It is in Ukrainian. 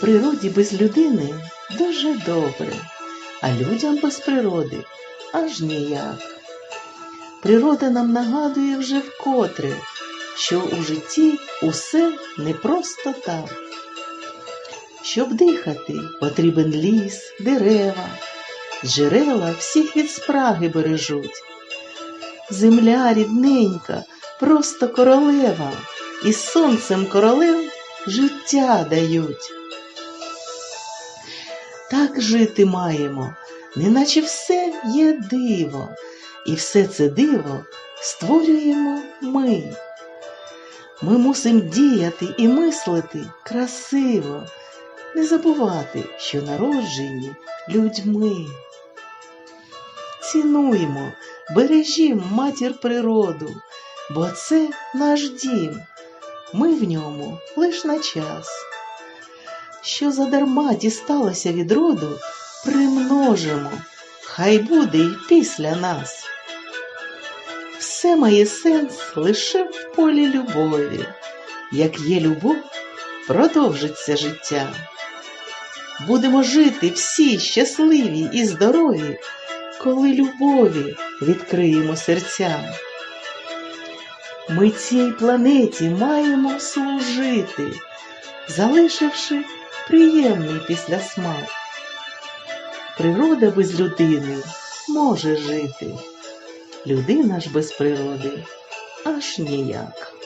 Природі без людини дуже добре, а людям без природи аж ніяк. Природа нам нагадує вже вкотре, що у житті усе не просто так. Щоб дихати, потрібен ліс, дерева, джерела всіх від спраги бережуть. Земля рідненька, просто королева, і сонцем королев життя дають. Так жити маємо, неначе все є диво, і все це диво створюємо ми. Ми мусимо діяти і мислити красиво, не забувати, що народжені людьми. Цінуємо, бережімо матір природу, бо це наш дім, ми в ньому лиш на час. Що задарма дісталося від роду, примножимо, хай буде й після нас. Все має сенс лише в полі любові. Як є любов, продовжиться життя. Будемо жити всі щасливі і здорові, коли любові відкриємо серця. Ми цій планеті маємо служити, залишивши приємний післясмак. Природа без людини може жити, людина ж без природи аж ніяк.